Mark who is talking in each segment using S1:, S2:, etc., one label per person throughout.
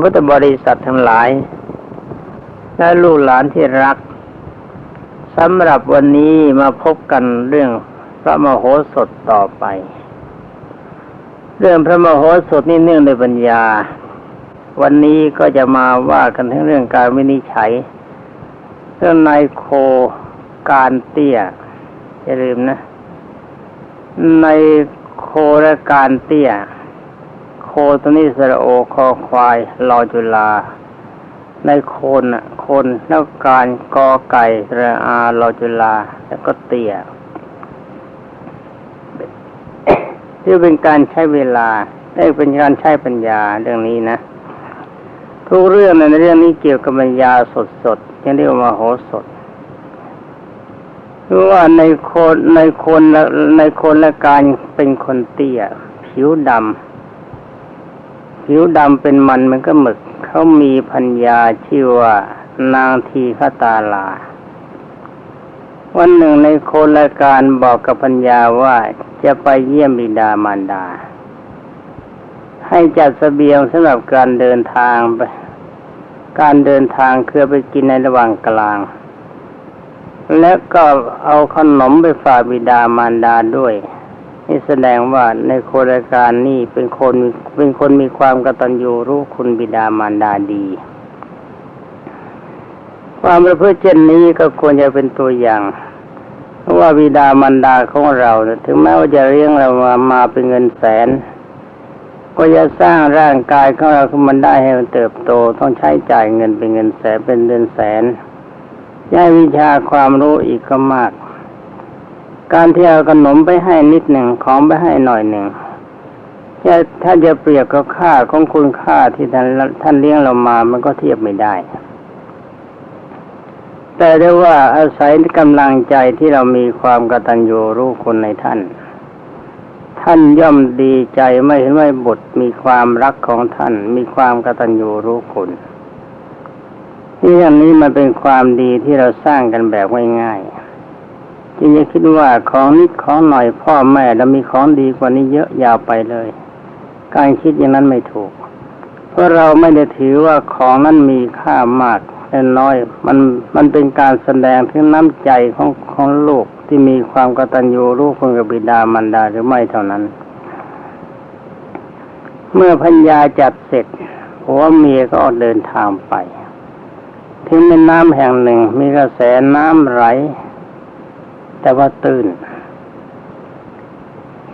S1: พุทธบริษัททั้งหลาย และลูกหลานที่รักสำหรับวันนี้มาพบกันเรื่องพระมโหสถต่อไป เรื่องพระมโหสถนี่เนื่องในปัญญา วันนี้ก็จะมาว่ากันทั้งเรื่องการวินิจฉัย เรื่องนายโคการเตี้ยอย่าลืมนะในโคและการเตี้ย โคตัวนี้สระโอคอควายลอจุลา ในคนคนแล้วการกอไก่สระอาลอจุลา แล้วก็เตี้ยที่เป็นการใช้เวลา ได้เป็นการใช้ปัญญาเรื่องนี้นะ ทุกเรื่องในเรื่องนี้เกี่ยวกับปัญญาสดๆยังเรียกว่าโหสถคือว่าในคนในคนในคนและการเป็นคนเตี้ย ผิวดำ ผิวดำเป็นมันมันก็หมึก เขามีพัญญาชื่อว่า นางทีฆตาลา วันหนึ่งในโคนละการบอกกับพัญญาว่าจะไปเยี่ยมบิดามารดา ให้จัดสเสบียงสำหรับการเดินทางไปการเดินทางคือไปกินในระหว่างกลาง และก็เอาขนมไปฝากบิดามารดาด้วย นี่แสดงว่าในโครงการนี้เป็นคนเป็นคนมีความกตัญญูรู้คุณบิดามารดาดี ความประพฤติเช่นนี้ก็ควรจะเป็นตัวอย่างเพราะว่าบิดามารดาของเราถึงแม้ว่าจะเลี้ยงเรามามาเป็นเงินแสน ก็จะสร้างร่างกายของเราขึ้นมันได้ให้มันเติบโตต้องใช้จ่ายเงินเป็นเงินแสนเป็นเดือนแสนย้ายวิชาความรู้อีกก็มาก การที่เอาขนมไปให้นิดหนึ่งของไปให้หน่อยหนึ่งจะถ้าจะเปรียบกับค่าของคุณค่าที่ท่านท่านเลี้ยงเรามามันก็เทียบไม่ได้ แต่ได้ว่าอาศัยกำลังใจที่เรามีความกตัญญูรู้คุณในท่าน ท่านย่อมดีใจไม่เห็นว่บุตรมีความรักของท่าน มีความกตัญญูรู้คุณที่อย่างนี้มันเป็นความดีที่เราสร้างกันแบบง่ายๆ ที่จะคิดว่าของนิดของหน่อยพ่อแม่แล้วมีของดีกว่านี้เยอะยาวไปเลย การคิดอย่างนั้นไม่ถูก เพราะเราไม่ได้ถือว่าของนั้นมีค่ามากและน้อย มันมันเป็นการแสดงถึงน้ำใจของของลูกที่มีความกตัญญูรู้คุณกับบิดามารดาหรือไม่เท่านั้น เมื่อพัญญาจัดเสร็จผัวเมียก็ออกเดินทางไป ถึงแม่น้ำแห่งหนึ่งมีกระแสน้ำไหล แต่ว่าตื้น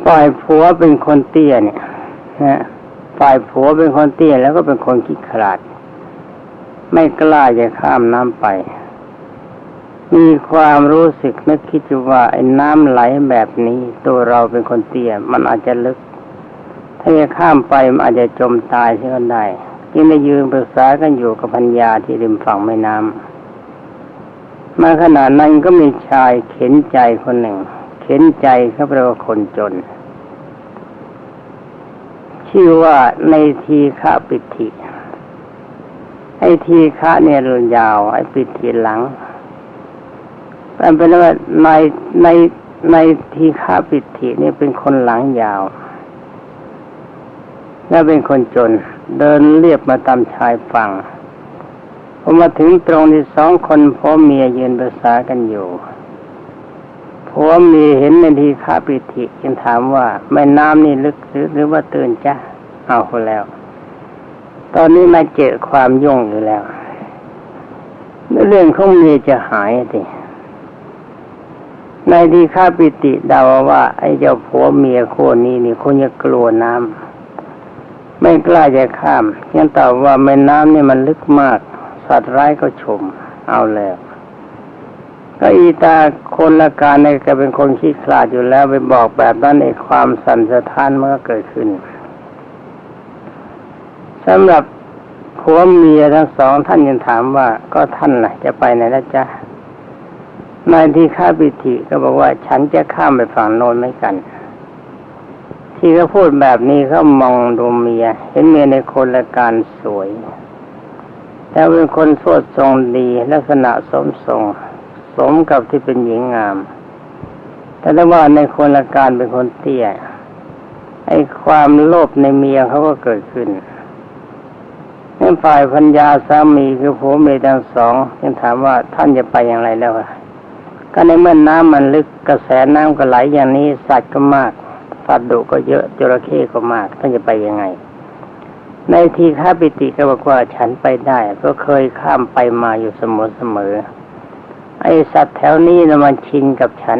S1: ฝ่ายผัวเป็นคนเตี้ยเนี่ยนะฝ่ายผัวเป็นคนเตี้ยแล้วก็เป็นคนคิดขลาด ไม่กล้าจะข้ามน้ำไป มีความรู้สึกนึกคิดว่าไอ้น้ำไหลแบบนี้ ตัวเราเป็นคนเตี้ย มันอาจจะลึก ถ้าจะข้ามไปมันอาจจะจมตายเช่นได้จึงได้ยืนปรึกษากันอยู่กับพัญญาที่ริมฝั่งแม่น้ำ มาขณะนั้นก็มีชายเข็นใจคนหนึ่ง เข็นใจเขาแปลว่าคนจน ชื่อว่าในทีฆะปิธิไอทีฆะเนี่ยรุนยาว ไอปิธิหลังมันเป็นว่าในในในทีฆะปิธินี่เป็นคนหลังยาว และเป็นคนจน เดินเรียบมาตามชายฝั่ง อมาถึงตรงที่สองคนพ่อเมียยืนประสากันอยู่ผัวเมียเห็นในทีฆาปิธิจึงถามว่าแม่น้ำนี่ลึกหรือหรือว่าตื่นจ้ะเอาคนแล้ว ตอนนี้มาเจอความยุ่งอยู่แล้วเรื่องของเมียจะหายสิในทีฆาปิติดาวว่า ไอ้เจ้าผัวเมียโคนนี้นี่คงจะกลัวน้ำไม่กล้าจะข้ามยังตอบว่าแม่น้ำนี่มันลึกมาก สัตว์ร้ายก็ชม เอาแล้ว ก็อีตาคนละการในก็เป็นคนขี้ขลาดอยู่แล้วไปบอกแบบนั้นในความสั่นสะท้านมันก็เกิดขึ้นสำหรับผัวเมียทั้งสองท่านยังถามว่าก็ท่านล่ะ จะไปไหนนะจ๊ะนายที่ข้าปิธิก็บอกว่า ฉันจะข้ามไปฝั่งโน้นไม่กัน ที่เขาพูดแบบนี้เขามองดูเมีย เห็นเมียในคนละการสวย แต่เป็นคนสวดทรงดีลักษณะสมทรง สมกับที่เป็นหญิงงาม แต่ถ้าว่าในคนละการเป็นคนเตี้ยไอ้ความโลภในเมียเขาก็เกิดขึ้นในนั่นฝ่ายพัญญาสามีคือผัวเมียทั้งสองยังถามว่าท่านจะไปอย่างไรแล้วอะก็ในเมื่อน้ำมันลึกกระแสน้ำก็ไหลอย่างนี้สัตว์ก็มากสัตว์ดุก็เยอะจระเข้ก็มากท่านจะไปยังไง ในทีฆาปิติก็บอกว่าฉันไปได้เพราะเคยข้ามไปมาอยู่เสมอเสมอไอสัตว์แถวนี้นะมันชินกับฉัน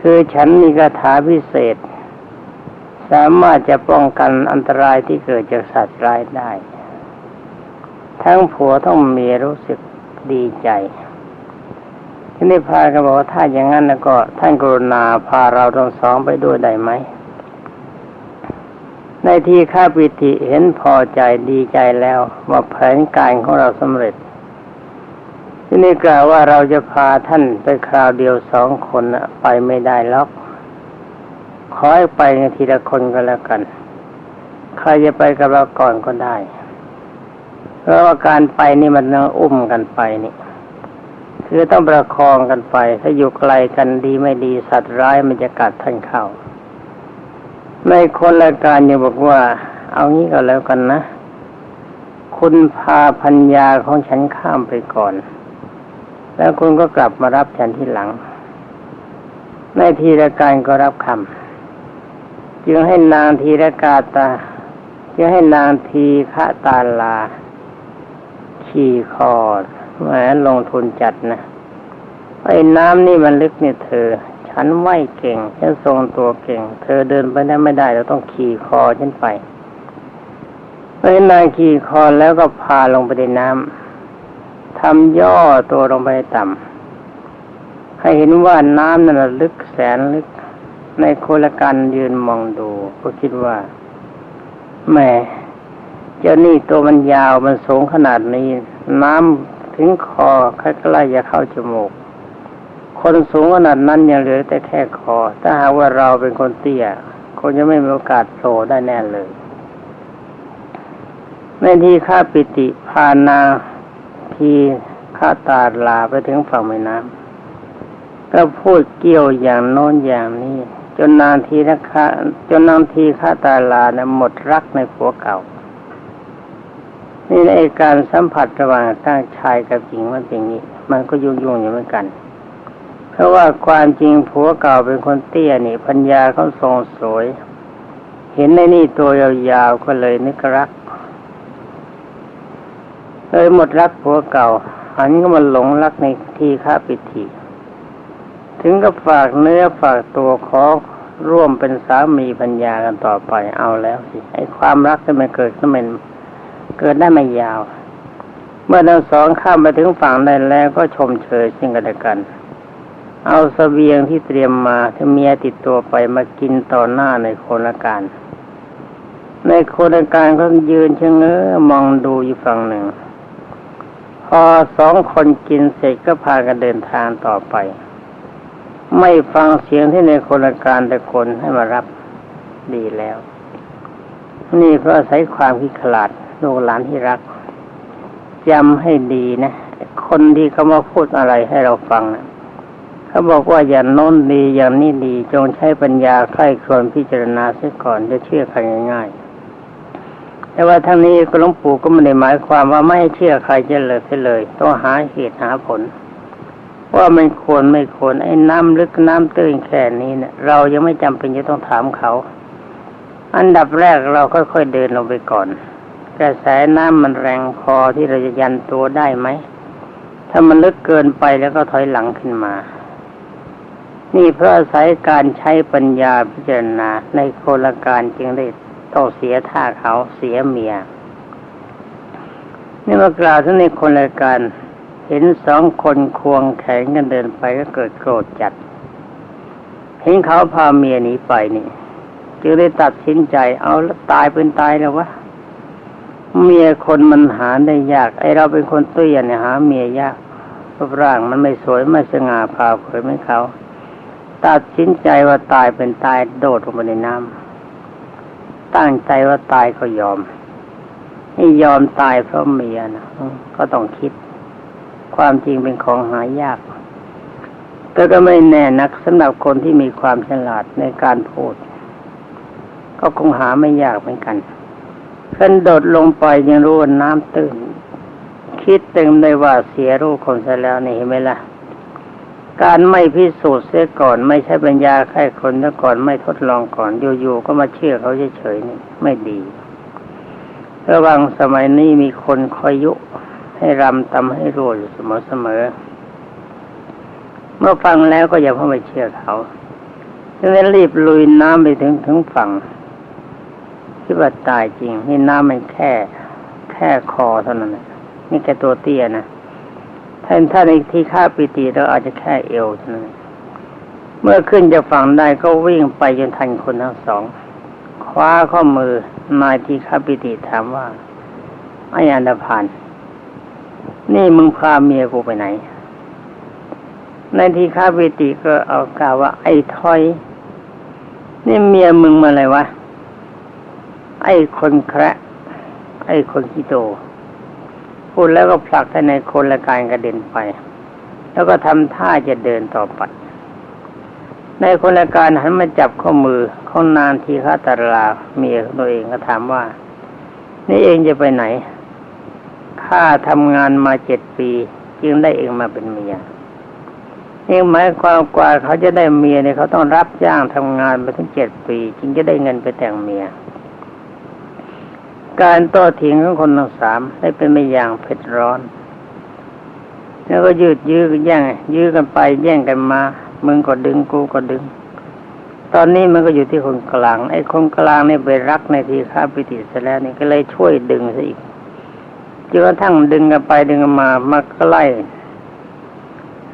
S1: คือฉันมีคาถาพิเศษ สามารถจะป้องกันอันตรายที่เกิดจากสัตว์ร้ายได้ ทั้งผัวทั้งเมียรู้สึกดีใจที่นี่พากันบอกว่าถ้าอย่างนั้นแล้วก็ ท่านกรุณาพาเราทั้งสองไปด้วยได้ไหม ในที่ข้าปิติเห็นพอใจดีใจแล้วว่าแผนการของเราสำเร็จ ที่นี่กล่าวว่าเราจะพาท่านไปคราวเดียวสองคนน่ะไปไม่ได้หรอกขอให้ไปในทีละคนก็แล้วกัน ใครจะไปกับเราก่อนก็ได้ เพราะว่าการไปนี่มันต้องอุ้มกันไปนี่คือต้องประคองกันไป ถ้าอยู่ไกลกันดีไม่ดีสัตว์ร้ายมันจะกัดท่านเข้า ในคนละการยังบอกว่า เอางี้ก็แล้วกันนะ คุณพาพัญญาของฉันข้ามไปก่อน แล้วคุณก็กลับมารับฉันที่หลัง ในทีละการก็รับคำจึงให้นางทีละกาตาจึงให้นางทีฆะตาลา ขี่คอแหมลงทุนจัดนะไอ้น้ำนี่มันลึกเนี่ยเธอ ฉันไหวเก่ง ฉันทรงตัวเก่ง เธอเดินไปได้ไม่ได้ เราต้องขี่คอฉันไปไอ้นางขี่คอแล้วก็พาลงไปในน้ำทำย่อตัวลงไปต่ำให้เห็นว่าน้ำนั่นลึกแสนลึก ในโคลกันยืนมองดู ก็คิดว่าแม่เจ้านี่ตัวมันยาวมันสูงขนาดนี้ น้ำถึงคอใกล้ๆจะเข้าจมูก คนสูงขนาดนั้นยังเหลือแต่แค่คอ ถ้าหากว่าเราเป็นคนเตี้ยคงจะไม่มีโอกาสโผล่ได้แน่เลยในที่ข้าปิติพานาทีข้าตาลาไปถึงฝั่งแม่น้ำก็พูดเกี่ยวอย่างโน้นอย่างนี้ จนนานทีนะคะจนนานทีข้าตาลานะหมดรักในผัวเก่า นี่ในการสัมผัสระหว่างตั้งชายกับหญิงมันเป็นอย่างนี้ มันก็ยุ่งยุ่งอยู่เหมือนกัน เพราะว่าความจริงผัวเก่าเป็นคนเตี้ยนี่พัญญาเขาทรงสวย เห็นในนี่ตัวยาวๆก็เลยนึกรักเลยหมดรักผัวเก่าหันก็มาหลงรักในที่ข้าปิติถึงก็ฝากเนื้อฝากตัวขอร่วมเป็นสามีพัญญากันต่อไปเอาแล้วสิไอ้ความรักที่มันเกิดขึ้นมันเกิดได้ไม่ยาว เมื่อทั้งสองข้ามไปถึงฝั่งได้แล้วก็ชมเชยซึ่งกันและกัน เอาสเสบียงที่เตรียมมาที่เมียติดตัวไปมากินต่อหน้าในโคนละการ ในโคนละการก็ยืนเชงเง้อมองดูอยู่ฝั่งหนึ่ง พอสองคนกินเสร็จก็พากันเดินทางต่อไป ไม่ฟังเสียงที่ในโคนละการแต่คนให้มารับดีแล้ว นี่เพราะอาศัยความคิดขลาดลูกหลานที่รักจำให้ดีนะ คนที่เขามาพูดอะไรให้เราฟังนะ เขาบอกว่าอย่างโน้นดีอย่างนี้ดี จงใช้ปัญญาใคร่ครวญพิจารณาเสียก่อนจะเชื่อใครง่ายๆ แต่ว่าทั้งนี้ก็หลวงปู่ก็ไม่ได้หมายความว่าไม่ให้เชื่อใครจะเลยไปเลย ต้องหาเหตุหาผล ว่ามันควรไม่ควรไอ้น้ำลึกน้ำตื้นแค่นี้เนะี่ยเรายังไม่จำเป็นจะต้องถามเขา อันดับแรกเราค่อยๆเดินลงไปก่อน กระแสน้ำมันแรงพอที่เราจะยันตัวได้ไหมถ้ามันลึกเกินไปแล้วก็ถอยหลังขึ้นมา นี่เพราะอาศัยการใช้ปัญญาพิจารณาในโคลการจึงได้ต้องเสียท่าเขาเสียเมีย นี่มากล่าวถึงในคนละการเห็นสองคนควงแขนกันเดินไปก็เกิดโกรธจัด เห็นเขาพาเมียหนีไปนี่จึงได้ตัดสินใจเอาแล้วตายเป็นตายแล้ววะเมียคนมันหาได้ยาก ไอเราเป็นคนเตี้ยเนี่ยหาเมียยากรูปร่างมันไม่สวยไม่สง่าผ่าเผยเหมือนเขา ตัดสินใจว่าตายเป็นตายโดดลงไปในน้ำตั้งใจว่าตายก็ยอมนี่ยอมตายเพราะเมียนะก็ต้องคิด ความจริงเป็นของหายาก แต่ก็ไม่แน่นักสำหรับคนที่มีความฉลาดในการพูด ก็คงหาไม่ยากเหมือนกันขันโดดลงไปยังรู้ว่าน้ำตื้นคิดเต็มได้ว่าเสียรูปคนซะแล้วนี่เห็นไหมล่ะ การไม่พิสูจน์เสียก่อน ไม่ใช่ปัญญาแค่คนซะก่อนไม่ทดลองก่อนอยู่ๆก็มาเชื่อเขาเฉยๆนี่ไม่ดี ระวังสมัยนี้มีคนคอยยุ ให้รำตำให้รู้อยู่เสมอๆเมื่อฟังแล้วก็อย่าเพิ่งไปเชื่อเขาดังนั้นรีบลุยน้ำไปถึงถึงฝั่งคิดว่าตายจริงนี่น้ำมันแค่ แค่คอเท่านั้นนี่แค่ตัวเตี้ยนะ ถ้าถ้านในที่ค่าปิติเราอาจจะแค่เอวเท่านั้นเมื่อขึ้นจะฝั่งได้ก็วิ่งไปจนทันคนทั้งสอง คว้าข้อมือนายที่ข้าปิติถามว่าไอ้อันดาพานนี่มึงพาเมียกูไปไหนในที่ข้าปิติก็เอากล่าวว่า ไอ้ถอย นี่เมียมึงมาอะไรวะไอ้คนแคระไอ้คนขี้โต พูดแล้วก็ผลักท่านในคนละกายกระเด็นไป แล้วก็ทำท่าจะเดินต่อไป ในคนละการหันมาจับข้อมือของนานทีฆาตราเมียตัวเองก็ถามว่า นี่เองจะไปไหนข้าทำงานมาเจ็ดปี จึงได้เองมาเป็นเมียเองหมายความกว่าเขาจะได้เมียเนี่ยเขาต้องรับจ้างทำงานมาถึงเจ็ดปี จึงจะได้เงินไปแต่งเมีย การโต้เถียงของคนทั้งสามได้เป็นไปอย่างเผ็ดร้อน แล้วก็ยืดยื้อแย่งยื้อกันไปแย่งกันมา มึงก็ดึงกูก็ดึง ตอนนี้มันก็อยู่ที่คนกลาง ไอ้คนกลางเนี่ยไปรักในทีข้าปิติเสร็จแล้วนี่ก็เลยช่วยดึงซะอีกจนกระทั่งดึงกันไปดึงกันมามาใกล้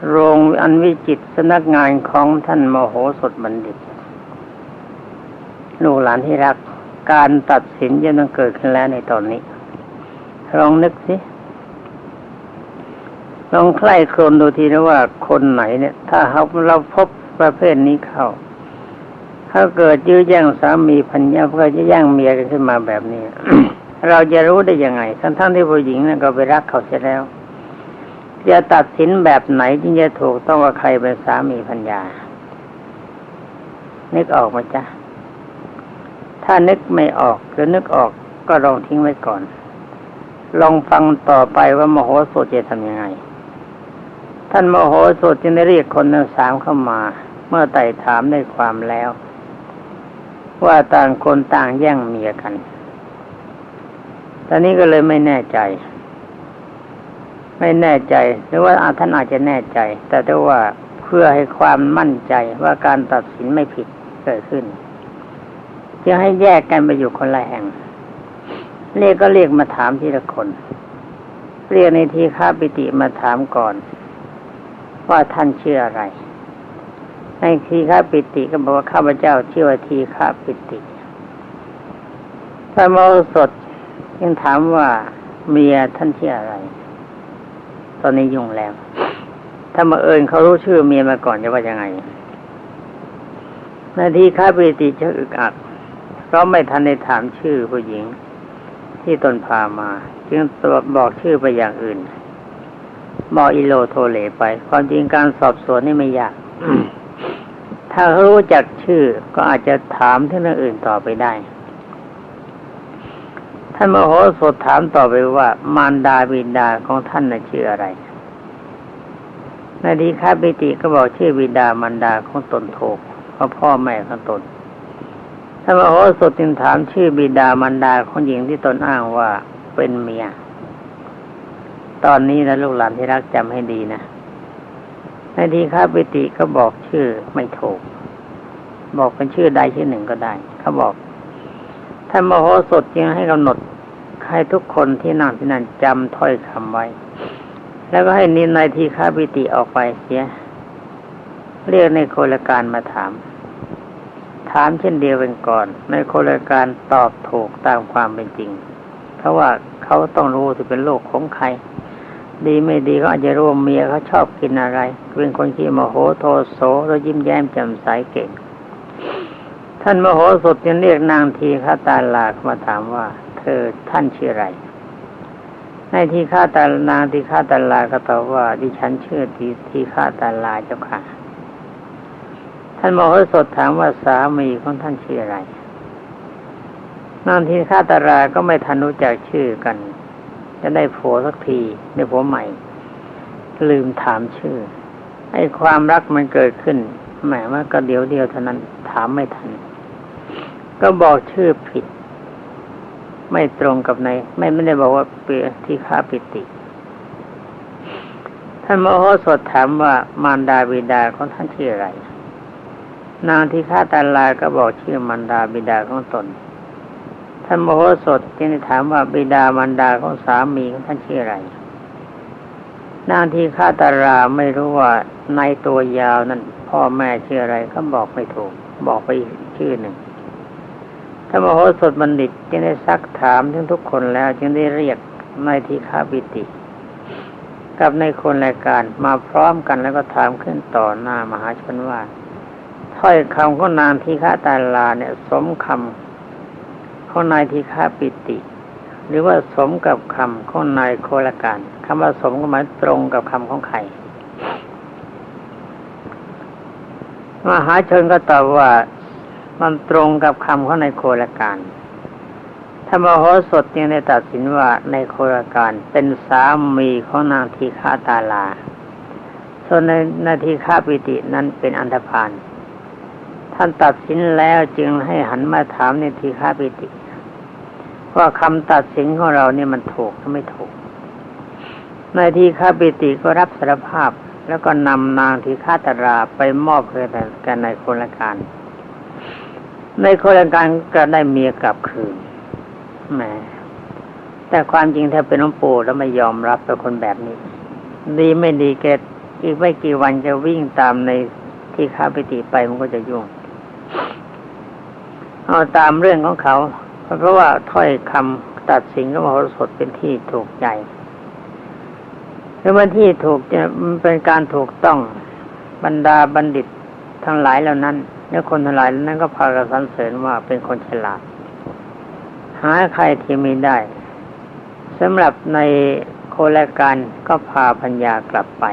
S1: โรงอันวิจิตสนักงานของท่านมโหสถบัณฑิตลูกหลานที่รัก การตัดสินจะต้องเกิดขึ้นแล้วในตอนนี้ ลองนึกสิลองใคร่ครวญดูทีนะว่าคนไหนเนี่ย ถ้าเราเราพบประเภทนี้เข้า ถ้าเกิดยื้อแย่งสามีพันยาเพื่อจะแย่งเมียกันขึ้นมาแบบนี้ เราจะรู้ได้ยังไง ทั้งทั้งที่ผู้หญิงนั่นก็ไปรักเขาเสียแล้ว จะตัดสินแบบไหนที่จะถูกต้องว่าใครเป็นสามีพัญญานึกออกมาจ้ะ ถ้านึกไม่ออกหรือนึกออกก็ลองทิ้งไว้ก่อน ลองฟังต่อไปว่ามโหสถจะทำยังไง ท่านมโหสถจึงได้เรียกคนทั้งสามเข้ามา เมื่อไต่ถามได้ความแล้ว ว่าต่างคนต่างแย่งเมียกัน ตอนนี้ก็เลยไม่แน่ใจ ไม่แน่ใจหรือว่าท่านอาจจะแน่ใจ แต่ถ้าว่าเพื่อให้ความมั่นใจว่าการตัดสินไม่ผิดเกิดขึ้น จึงให้แยกกันไปอยู่คนละแห่งเรียกก็เรียกมาถามทีละคน เรียกในทีข้าปิติมาถามก่อน ว่าท่านชื่ออะไร ในทีฆาปิติก็บอกว่าข้าพเจ้าชื่อว่าทีฆาปิติพระโมสดยังถามว่าเมียท่านชื่ออะไร ตอนนี้ยุ่งแล้ว ถ้ามาเอิญเขารู้ชื่อเมียมาก่อนจะว่ายังไง นาทีข้าปิติจะอึกอัก ราะไม่ทันได้ถามชื่อผู้หญิง ที่ตนพามา จึงตัวบอกชื่อไปอย่างอื่นบอกอิโลโทเลไป ความจริงการสอบสวนนี่ไม่ยาก ถ้ารู้จักชื่อก็อาจจะถามที่เรื่องอื่นต่อไปได้ ท่านมโหสถถามต่อไปว่า มารดาบิดาของท่านน่ะชื่ออะไรนาทีคาบิติก็บอกชื่อบิดามารดาของตนถูกเพราะพ่อแม่ของตน ท่านมโหสถจึงถามชื่อบิดามารดาของหญิงที่ตนอ้างว่าเป็นเมีย ตอนนี้นะลูกหลานที่รักจำให้ดีนะในทีข้าปิติก็บอกชื่อไม่ถูก บอกเป็นชื่อใดชื่อหนึ่งก็ได้ เขาบอกท่านมโหสถจึงให้กำหนดให้ทุกคนที่นั่งที่นั่นจำถ้อยคำไว้ แล้วก็ให้นินในทีข้าปิติออกไปเสีย เรียกในโคลการมาถาม ถามเช่นเดียวกันก่อน ในโคลการตอบถูกตามความเป็นจริง เพราะว่าเขาต้องรู้ที่เป็นโลกของใคร ดีไม่ดีก็อาจจะรู้ว่าเมียเขาชอบกินอะไร เป็นคนขี้โมโหโทโสแล้วยิ้มแย้มแจ่มใสเก่ง ท่านโมโหสดยังเรียกนางทีฆาตาลามาถามว่า เธอท่านชื่ออะไรในทีฆาตานางทีฆาตาลาก็ตอบว่า ดิฉันชื่อทีทีฆาตาลาเจ้าค่ะ ท่านโมโหสดถามว่าสามีของท่านชื่ออะไรนางทีฆาตราก็ไม่ทันรู้จักชื่อกัน จะได้ผัวสักทีได้ผัวใหม่ ลืมถามชื่อให้ความรักมันเกิดขึ้นแหมว่าก็เดี๋ยวเดียวเท่านั้นถามไม่ทัน ก็บอกชื่อผิด ไม่ตรงกับในไม่ไม่ได้บอกว่าเปียที่ข้าปิติ ท่านมโหสถถามว่ามารดาบิดาของท่านชื่ออะไร นางที่ฆ่าตาลาก็บอกชื่อมารดาบิดาของตน ท่านมโหสถจึงได้ถามว่าบิดามารดาของสามีของท่านชื่ออะไร นางที่ฆ่าตาราไม่รู้ว่าในตัวยาวนั้นพ่อแม่ชื่ออะไรก็บอกไม่ถูก บอกไปชื่อหนึ่งท่านมโหสถบัณฑิตจึงได้ซักถามถึงทุกคนแล้วจึงได้เรียกนายทีฆาปิติ กับในคนรายการมาพร้อมกันแล้วก็ถามขึ้นต่อหน้ามหาชนว่า ถ้อยคำของนางทีฆาตาลาเนี่ย สมคำของนายทีฆาปิติ หรือว่าสมกับคำของนายโคลการคำว่าสมก็หมายตรงกับคำของใครมหาชนก็ตอบว่ามันตรงกับคำของนายโคลการธรรมโหสถยังได้ตัดสินว่าในโคลการเป็นสามีของนางทีฆาตาลา ส่วนในนาทีฆาปิตินั้นเป็นอันธพาล ท่านตัดสินแล้วจึงให้หันมาถามในทีฆาปิติ ว่าคำตัดสินของเราเนี่ยมันถูกหรือไม่ถูก ในทีฆาปิติก็รับสารภาพแล้วก็นำนางทีฆาตราไปมอบให้แก่ในคนละการ ในคนละการก็ได้เมียกลับคืนแหมแต่ความจริงถ้าเป็นน้องปู่แล้วไม่ยอมรับเป็นคนแบบนี้ ดีไม่ดีแกอีกไม่กี่วันจะวิ่งตามใน ที่ข้าไปติไปมันก็จะยุ่ง เอาตามเรื่องของเขา เพราะว่าถ้อยคำตัดสินของมโหสถเป็นที่ถูกใจคือมันที่ถูกจะมันเป็นการถูกต้องบรรดาบัณฑิตทั้งหลายเหล่านั้นและคนทั้งหลายเหล่านั้นก็พากันสรรเสริญว่าเป็นคนฉลาด หาใครที่ไม่ได้สำหรับในโคลการก็พาพัญญากลับไป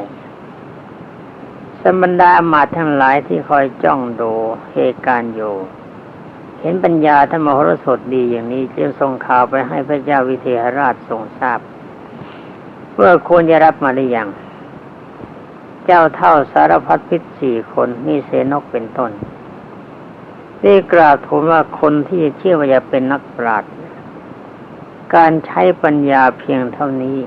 S1: สมบรรดาอมาตทั้งหลายที่คอยจ้องดูเหตุการณ์อยู่ เห็นปัญญาท่านมโหรสถดีอย่างนี้จึงส่งข่าวไปให้พระเจ้าวิเทหราชทรงทราบว่าควรจะรับมาหรือยัง เจ้าเท่าสารพัดพิษสี่คนมีเสนกเป็นต้น ได้กราบทูลว่าคนที่เชื่อว่าจะเป็นนักปราชญ์การใช้ปัญญาเพียงเท่านี้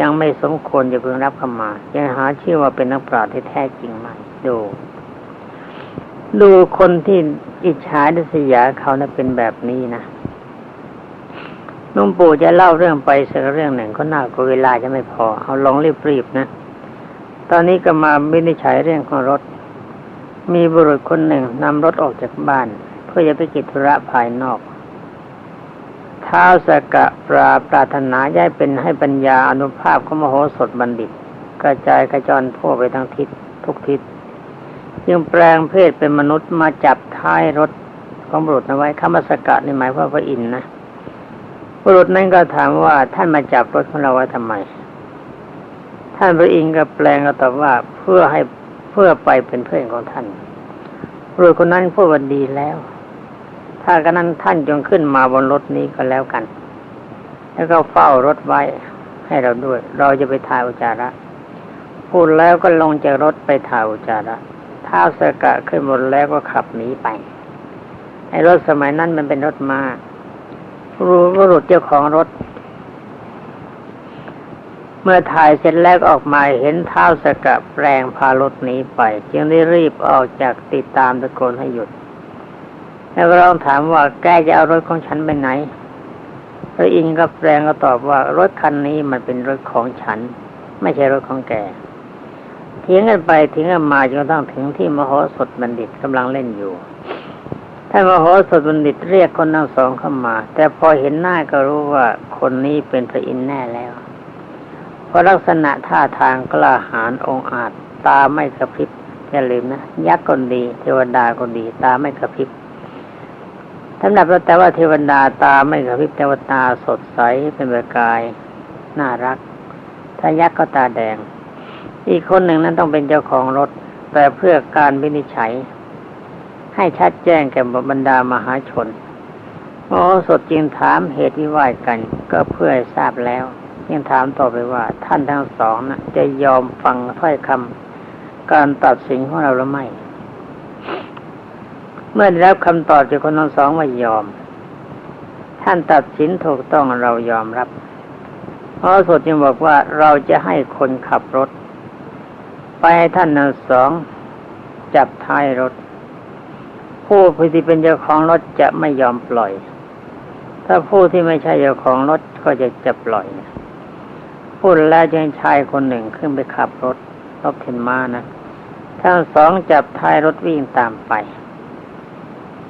S1: ยังไม่สมควรจะเพิ่งรับเข้ามายังหาชื่อว่าเป็นนักปราชญ์ที่แท้จริงไหมดู ดูคนที่อิจฉาดิษยาเขานะเป็นแบบนี้นะนุ่มปู่จะเล่าเรื่องไปสักเรื่องหนึ่งก็น่ากลัวเวลาจะไม่พอ เอาลองรีบๆนะ ตอนนี้ก็มาวินิจฉัยเรื่องของรถ มีบุรุษคนหนึ่งนำรถออกจากบ้าน เพื่อจะไปกิจธุระภายนอก ท้าสกะปราปรารถนาย้ายเป็นให้ปัญญาอนุภาพของมโหสถบัณฑิต กระจายกระจรทั่วไปทั้งทิศทุกทิศจึงแปลงเพศเป็นมนุษย์มาจับท้ายรถของบุรุษเอาไว้คำว่าสกะนี่หมายว่าพระอินทร์นะบุรุษนั้นก็ถามว่าท่านมาจับรถของเราไว้ทำไม ท่านพระอินทร์ก็แปลงก็ตอบว่าเพื่อให้เพื่อไปเป็นเพื่อนของท่านบุรุษคนนั้นพูดว่าดีแล้ว ถ้ากันนั้นท่านจงขึ้นมาบนรถนี้ก็แล้วกัน แล้วก็เฝ้ารถไว้ให้เราด้วย เราจะไปถ่ายอุจจาระ พูดแล้วก็ลงจากรถไปถ่ายอุจจาระท้าสกะขึ้นบนแล้วก็ขับหนีไป ไอ้รถสมัยนั้นมันเป็นรถมา้ารู้บุรุษเจ้าของรถ เมื่อถ่ายเสร็จแล้วออกมาเห็นเท้าสกะแปลงพารถหนีไป จึงได้รีบออกจากติดตามตะโกนให้หยุด แล้วร้องถามว่าแกจะเอารถของฉันไปไหนพระอินทร์ก็แปลงก็ตอบว่ารถคันนี้มันเป็นรถของฉัน ไม่ใช่รถของแกเถียงกันไปเถียงกันมาจนกระทั่งถึงที่มโหสถบัณฑิตกำลังเล่นอยู่ท่านมโหสถบัณฑิตเรียกคนทั้งสองเข้ามา แต่พอเห็นหน้าก็รู้ว่าคนนี้เป็นพระอินทร์แน่แล้วเพราะลักษณะท่าทางกล้าหาญองอาจ ตาไม่กระพริบอย่าลืมนะยักษ์คนดี เทวดาคนดี ตาไม่กระพริบ สำหรับแต่ว่าเทวดาตาไม่กระพริบแต่ว่าตาสดใสเป็นประกาย น่ารัก ถ้ายักษ์ก็ตาแดง อีกคนหนึ่งนั้นต้องเป็นเจ้าของรถ แต่เพื่อการวินิจฉัย ให้ชัดแจ้งแก่บรรดามหาชน
S2: โอ้สดจึงถามเหตุวิวาทกัน ก็เพื่อทราบแล้วยังถามต่อไปว่าท่านทั้งสองนะจะยอมฟังถ้อยคำการตัดสินของเราหรือไม่ เมื่อได้รับคำตอบจากคนทั้งสองว่ายอม ท่านตัดสินถูกต้องเรายอมรับพระสดจึงบอกว่าเราจะให้คนขับรถ ไปให้ท่านทั้งสองจับท้ายรถ ผู้ที่เป็นเจ้าของรถจะไม่ยอมปล่อย ถ้าผู้ที่ไม่ใช่เจ้าของรถก็จะจะปล่อยพูดแล้วจึงชายคนหนึ่งขึ้นไปขับรถรถเข็นม้านะทั้งสองจับท้ายรถวิ่งตามไป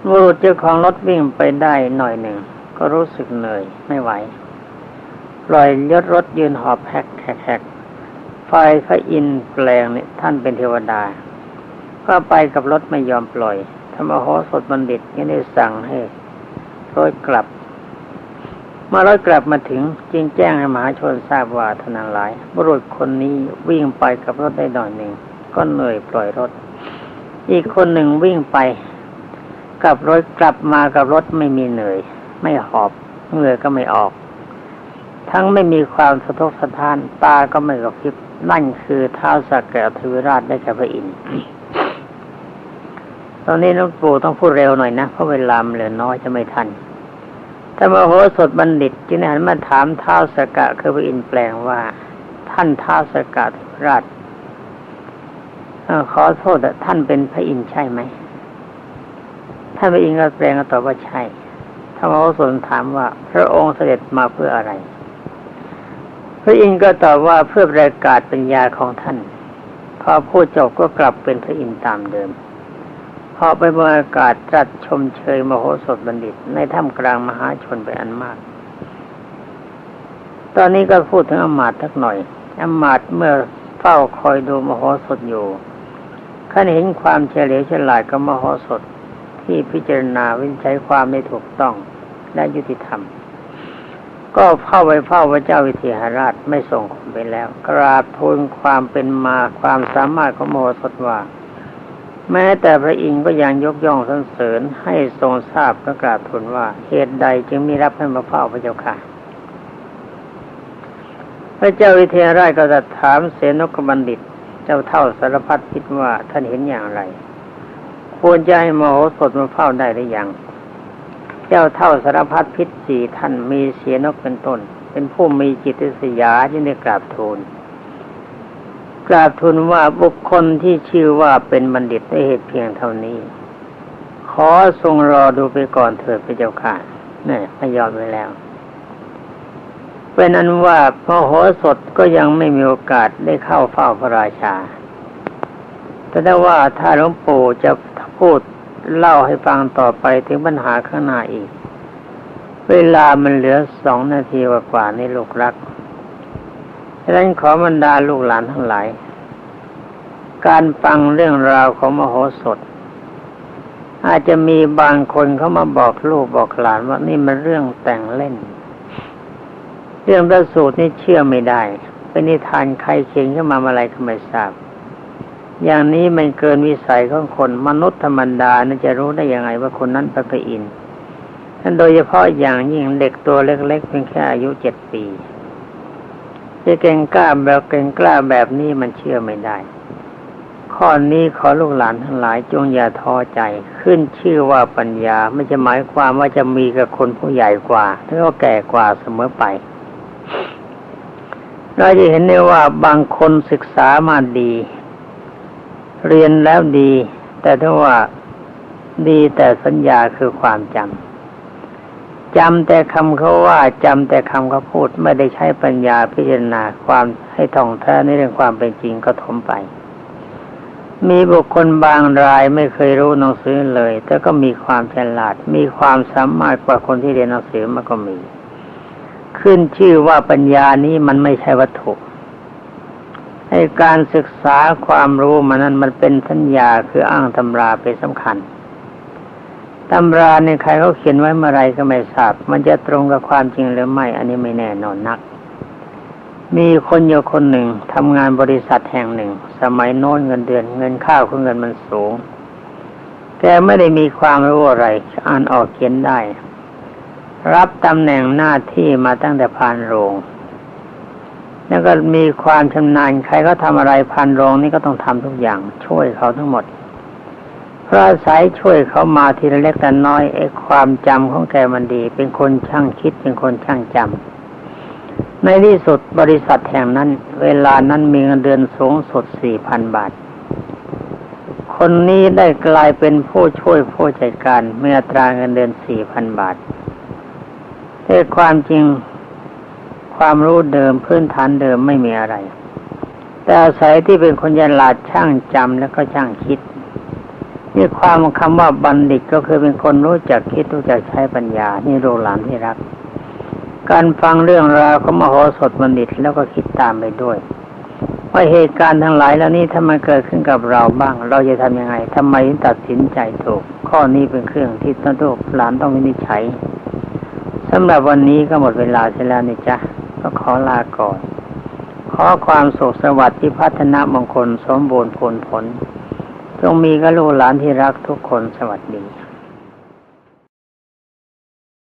S2: บุรุษเจ้าของรถวิ่งไปได้หน่อยหนึ่ง ก็รู้สึกเหนื่อยไม่ไหวปล่อยยศรถยืนหอบแฮกแขกไฟพระอินแปลงเนี่ยท่านเป็นเทวดา ก็ไปกับรถไม่ยอมปล่อยธรรมโหสถบัณฑิตยังได้สั่งให้รถกลับเมื่อรถกลับมาถึงจึงแจ้งให้มหาชนทราบว่าทนันหลาย บุรุษคนนี้วิ่งไปกับรถได้หน่อยหนึ่ง ก็เหนื่อยปล่อยรถ อีกคนหนึ่งวิ่งไป กับรถกลับมากับรถไม่มีเหนื่อย ไม่หอบเหงื่อก็ไม่ออก ทั้งไม่มีความสะทกสะท้านตาก็ไม่กระพริบนั่นคือเท้าสักแก่ทวิราชได้แก่พระอินทร์ตอนนี้น้องปู่ต้องพูดเร็วหน่อยนะเพราะเวลาเหลือน้อยจะไม่ทันถ้ามโหสถบัณฑิตจึงหันมาถามเท้าสกะคือพระอินทร์แปลงว่า ท่านเท้าสกะทวิราชขอโทษท่านเป็นพระอินทร์ใช่ไหม ท่านพระอินทร์ก็แปลงก็ตอบว่าใช่ธรรมโหสถถามว่า พระองค์เสด็จมาเพื่ออะไร พระอินทร์ก็ตอบว่าเพื่อประกาศปัญญาของท่าน พอพูดจบก็กลับเป็นพระอินทร์ตามเดิมพอไปบรรยากาศตรัสชมเชยมโหสถบัณฑิต ในถ้ำกลางมหาชนไปอันมาก ตอนนี้ก็พูดถึงอมาตทักหน่อยอมาตเมื่อเฝ้าคอยดูมโหสถอยู่ขันเห็นความเฉลียวฉลาดกับมโหสถ ที่พิจารณาวิจัยความไม่ถูกต้องและยุติธรรม ก็เข้าไปเฝ้าพระเจ้าวิเทหราชไม่ส่งคนไปแล้ว กราบทูลความเป็นมาความสามารถของโมสถว่า แม้แต่พระอินทร์ก็ยังยกย่องสรรเสริญให้ทรงทราบและกราบทูลว่าเหตุใดจึงมีรับให้มาเฝ้าพระเจ้าค่ะพระเจ้าวิเทหราชก็จะถามเสนกบัณฑิต เจ้าเท่าสารพัดคิดว่าท่านเห็นอย่างไร ควรจะให้มโหสถมาเฝ้าได้หรือยัง เจ้าเท่าสารพัดพิษสี่ท่านมีเสียนกเป็นต้น เป็นผู้มีจิตสยาที่ได้กราบทูลกราบทูลว่าบุคคลที่ชื่อว่าเป็นบัณฑิตได้เหตุเพียงเท่านี้ ขอทรงรอดูไปก่อนเถิดพระเจ้าค่ะนี่ไม่ยอมไปแล้วเป็นนั้นว่าพระโหสถก็ยังไม่มีโอกาสได้เข้าเฝ้าพระราชาแต่ว่าถ้าหลวงปู่จะ พูดเล่าให้ฟังต่อไปถึงปัญหาข้างหน้าอีก เวลามันเหลือสองนาทีกว่านี่ลูกรักฉะนั้นขอบรรดาลูกหลานทั้งหลาย การฟังเรื่องราวของมโหสถ อาจจะมีบางคนเขามาบอกลูกบอกหลานว่านี่มันเรื่องแต่งเล่น เรื่องประสูตรนี่เชื่อไม่ได้ เป็นนิทานใครเขียนขึ้นมาอะไรก็ไม่ทราบ อย่างนี้มันเกินวิสัยของคนมนุษย์ธรรมดานะจะรู้ได้ยังไงว่าคนนั้นเป็นพระอินทร์ท่านโดยเฉพาะอย่างยิ่งเด็กตัวเล็กๆเพียงแค่อายุเจ็ดปีจะเก่งกล้าแบบเก่งกล้าแบบนี้มันเชื่อไม่ได้ ข้อนี้ขอลูกหลานทั้งหลายจงอย่าท้อใจ ขึ้นชื่อว่าปัญญาไม่จะหมายความว่าจะมีกับคนผู้ใหญ่กว่าหรือว่าแก่กว่าเสมอไปเราจะเห็นได้ว่าบางคนศึกษามาดี เรียนแล้วดี แต่ถ้าว่าดีแต่สัญญาคือความจำจำแต่คำเขาว่าจำแต่คำเขาพูดไม่ได้ใช้ปัญญาพิจารณาความให้ท่องแท้ในเรื่องความเป็นจริงก็ทมไป มีบุคคลบางรายไม่เคยรู้หนังสือเลย แต่ก็มีความฉลาด มีความสามารถกว่าคนที่เรียนหนังสือมันก็มี ขึ้นชื่อว่าปัญญานี้มันไม่ใช่วัตถุ ให้การศึกษาความรู้มันนั้นมันเป็นสัญญาคืออ้างตำราเป็นสำคัญตำราในใครเขาเขียนไว้เมื่อไรก็ไม่ทราบ มันจะตรงกับความจริงหรือไม่ อันนี้ไม่แน่นอนนัก มีคนอยู่คนหนึ่งทำงานบริษัทแห่งหนึ่ง สมัยโน้นเงินเดือน เงินข้าวของเงินมันสูง แกไม่ได้มีความรู้อะไร อ่านออกเขียนได้ รับตำแหน่งหน้าที่มาตั้งแต่พานโรง แล้วก็มีความชำนาญใครก็ทำอะไรพานโรงนี่ก็ต้องทำทุกอย่าง ช่วยเขาทั้งหมด เพราะอาศัยช่วยเขามาทีละเล็กแต่น้อยไอ้ความจำของแกมันดี เป็นคนช่างคิดเป็นคนช่างจำในที่สุดบริษัทแห่งนั้น เวลานั้นมีเงินเดือนสูงสุดสี่พันบาท คนนี้ได้กลายเป็นผู้ช่วยผู้จัดการเมื่อตราเงินเดือนสี่พันบาทแต่ความจริง ความรู้เดิมพื้นฐานเดิมไม่มีอะไร แต่อาศัยที่เป็นคนฉลาดช่างจำแล้วก็ช่างคิดนี่ความคำว่าบัณฑิตก็คือเป็นคนรู้จักคิดรู้จักใช้ปัญญา นี่โรหลานที่รัก การฟังเรื่องราวของมโหสถบัณฑิตแล้วก็คิดตามไปด้วยว่าเหตุการณ์ทั้งหลายแล้วนี้ถ้ามันเกิดขึ้นกับเราบ้าง เราจะทำยังไงทำไมตัดสินใจถูก ข้อนี้เป็นเครื่องที่ต้องลูกหลานต้องวินิจฉัยสำหรับวันนี้ก็หมดเวลาเสียแล้วนี่จ๊ะ ก็ขอลาก่อน ขอความสุขสวัสดิ์ที่พัฒนามงคลสมบูรณ์ผลผลจงมีกับลูกหลานที่รักทุกคนสวัสดี